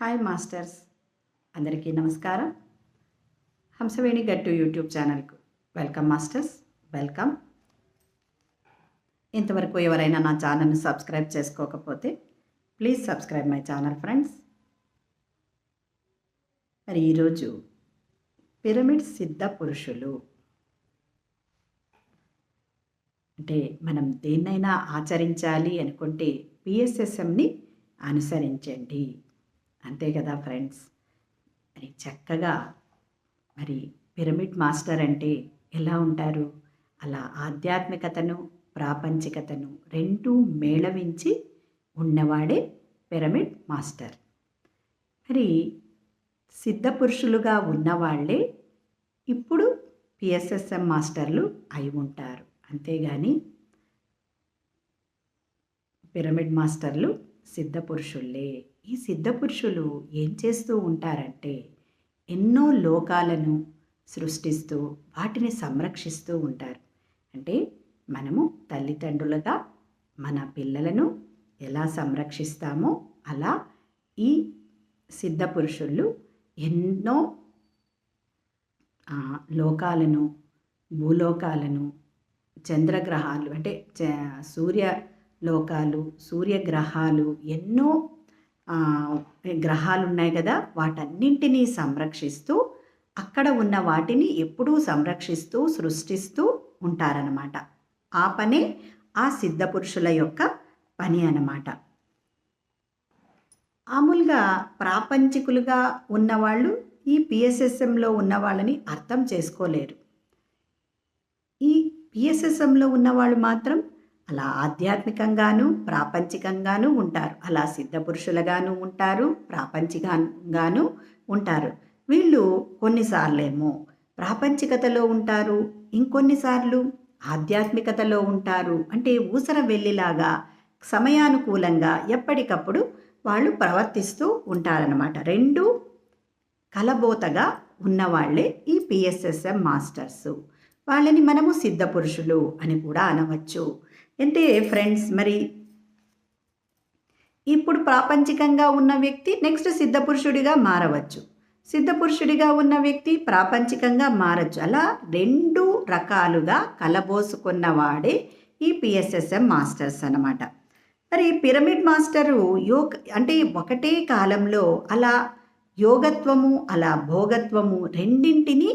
Hi masters. అందరికీ నమస్కారం. Hamsaveni Gattu YouTube ఛానల్కు వెల్కమ్ మాస్టర్స్. వెల్కమ్. ఇంతవరకు ఎవరైనా నా ఛానల్ని సబ్స్క్రైబ్ చేసుకోకపోతే please subscribe my channel friends. మరి ఈరోజు పిరమిడ్ సిద్ధ పురుషులు. అంటే మనం దేన్నైనా ఆచరించాలి అనుకుంటే పిఎస్ఎస్ఎంని అనుసరించండి. అంతే కదా ఫ్రెండ్స్. మరి చక్కగా మరి పిరమిడ్ మాస్టర్ అంటే ఎలా ఉంటారు? అలా ఆధ్యాత్మికతను ప్రాపంచికతను రెండూ మేళవించి ఉన్నవాడే పిరమిడ్ మాస్టర్. మరి సిద్ధపురుషులుగా ఉన్నవాళ్ళే ఇప్పుడు పిఎస్ఎస్ఎం మాస్టర్లు అయి ఉంటారు. అంతేగాని పిరమిడ్ మాస్టర్లు సిద్ధపురుషుల్లే ఈ సిద్ధపురుషులు ఏం చేస్తూ ఉంటారంటే ఎన్నో లోకాలను సృష్టిస్తూ వాటిని సంరక్షిస్తూ ఉంటారు. అంటే మనము తల్లిదండ్రులుగా మన పిల్లలను ఎలా సంరక్షిస్తామో అలా ఈ సిద్ధపురుషులు ఎన్నో లోకాలను భూలోకాలను చంద్రగ్రహాలు అంటే చ- సూర్య లోకాలు సూర్యగ్రహాలు ఎన్నో గ్రహాలు ఉన్నాయి కదా వాటన్నింటినీ సంరక్షిస్తూ అక్కడ ఉన్న వాటిని ఎప్పుడూ సంరక్షిస్తూ సృష్టిస్తూ ఉంటారన్నమాట. ఆ పనే ఆ సిద్ధపురుషుల యొక్క పని అన్నమాట. మామూలుగా ప్రాపంచికులుగా ఉన్నవాళ్ళు ఈ పిఎస్ఎస్ఎంలో ఉన్న వాళ్ళని అర్థం చేసుకోలేరు. ఈ పిఎస్ఎస్ఎంలో ఉన్నవాళ్ళు మాత్రం అలా ఆధ్యాత్మికంగాను ప్రాపంచికంగాను ఉంటారు. అలా సిద్ధపురుషులుగాను ఉంటారు ప్రాపంచికంగాను ఉంటారు. వీళ్ళు కొన్నిసార్లేమో ప్రాపంచికతలో ఉంటారు ఇంకొన్నిసార్లు ఆధ్యాత్మికతలో ఉంటారు అంటే ఊసర వెళ్ళిలాగా సమయానుకూలంగా ఎప్పటికప్పుడు వాళ్ళు ప్రవర్తిస్తూ ఉంటారనమాట రెండు కలబోతగా ఉన్నవాళ్ళే ఈ పిఎస్ఎస్ఎం మాస్టర్సు. వాళ్ళని మనము సిద్ధపురుషులు అని కూడా అనవచ్చు. అంటే ఫ్రెండ్స్ మరి ఇప్పుడు ప్రాపంచికంగా ఉన్న వ్యక్తి నెక్స్ట్ సిద్ధపురుషుడిగా మారవచ్చు. సిద్ధపురుషుడిగా ఉన్న వ్యక్తి ప్రాపంచికంగా మారచ్చు. అలా రెండు రకాలుగా కలబోసుకున్నవాడే ఈ పిఎస్ఎస్ఎం మాస్టర్స్ అన్నమాట. మరి పిరమిడ్ మాస్టరు యోగ అంటే ఒకటే కాలంలో అలా యోగత్వము అలా భోగత్వము రెండింటినీ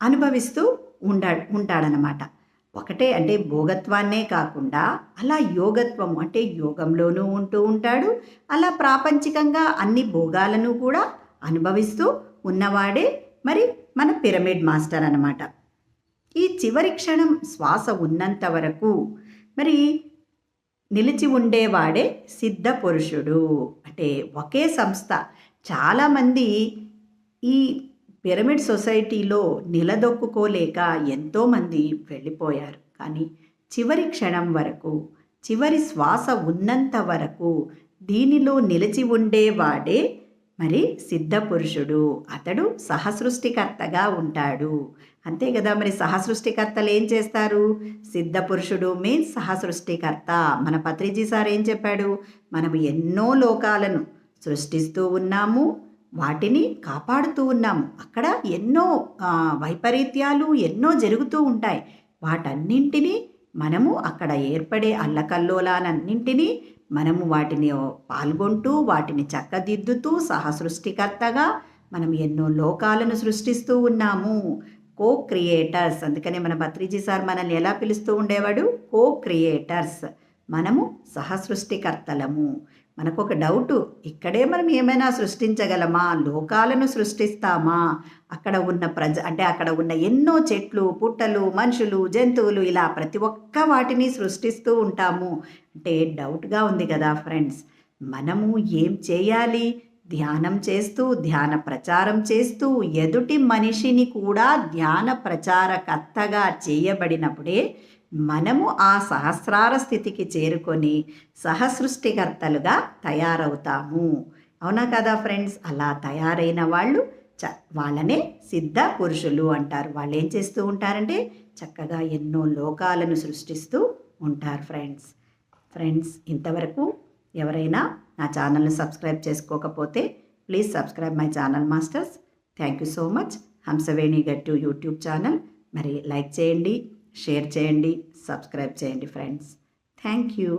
అనుభవిస్తూ ఉండా ఉంటాడనమాట ఒకటే అంటే భోగత్వాన్నే కాకుండా అలా యోగత్వము అంటే యోగంలోనూ ఉంటూ ఉంటాడు. అలా ప్రాపంచికంగా అన్ని భోగాలను కూడా అనుభవిస్తూ ఉన్నవాడే మరి మన పిరమిడ్ మాస్టర్ అన్నమాట. ఈ చివరి క్షణం శ్వాస ఉన్నంత వరకు మరి నిలిచి ఉండేవాడే సిద్ధ పురుషుడు. అంటే ఒకే సంస్థ. చాలామంది ఈ పిరమిడ్ సొసైటీలో నిలదొక్కుకోలేక ఎంతోమంది వెళ్ళిపోయారు. కానీ చివరి క్షణం వరకు చివరి శ్వాస ఉన్నంత వరకు దీనిలో నిలిచి ఉండేవాడే మరి సిద్ధ పురుషుడు అతడు సహసృష్టికర్తగా ఉంటాడు. అంతే కదా మరి సహసృష్టికర్తలు ఏం చేస్తారు? సిద్ధ పురుషుడు మీన్స్ సహసృష్టికర్త. మన పత్రిజీ సార్ ఏం చెప్పాడు? మనం ఎన్నో లోకాలను సృష్టిస్తూ ఉన్నాము వాటిని కాపాడుతూ ఉన్నాము. అక్కడ ఎన్నో వైపరీత్యాలు ఎన్నో జరుగుతూ ఉంటాయి. వాటన్నింటినీ మనము అక్కడ ఏర్పడే అల్లకల్లోలాలన్నింటినీ మనము వాటిని పాల్గొంటూ వాటిని చక్కదిద్దుతూ సహసృష్టికర్తగా మనం ఎన్నో లోకాలను సృష్టిస్తూ ఉన్నాము. కో క్రియేటర్స్ అందుకనే మన భత్రిజీ సార్ మనల్ని ఎలా పిలుస్తూ ఉండేవాడు? కో క్రియేటర్స్ మనము సహసృష్టికర్తలము. మనకు ఒక డౌటు ఇక్కడే మనం ఏమైనా సృష్టించగలమా? లోకాలను సృష్టిస్తామా? అక్కడ ఉన్న ప్రజ అంటే అక్కడ ఉన్న ఎన్నో చెట్లు పుట్టలు మనుషులు జంతువులు ఇలా ప్రతి ఒక్క వాటిని సృష్టిస్తూ ఉంటాము. అంటే డౌట్గా ఉంది కదా ఫ్రెండ్స్. మనము ఏం చేయాలి? ధ్యానం చేస్తూ ధ్యాన ప్రచారం చేస్తూ ఎదుటి మనిషిని కూడా ధ్యాన ప్రచారకర్తగా చేయబడినప్పుడే మనము ఆ సహస్రార స్థితికి చేరుకొని సహసృష్టికర్తలుగా తయారవుతాము. అవునా కదా ఫ్రెండ్స్? అలా తయారైన వాళ్ళు చ వాళ్ళనే సిద్ధ పురుషులు అంటారు. వాళ్ళు ఏం చేస్తూ ఉంటారంటే చక్కగా ఎన్నో లోకాలను సృష్టిస్తూ ఉంటారు ఫ్రెండ్స్. ఫ్రెండ్స్ ఇంతవరకు ఎవరైనా నా ఛానల్ని సబ్స్క్రైబ్ చేసుకోకపోతే please subscribe my channel masters. Thank you so much. Hamsaveni Gattu YouTube channel. మరి లైక్ చేయండి. షేర్ చేయండి సబ్స్క్రైబ్ చేయండి ఫ్రెండ్స్. Thank you.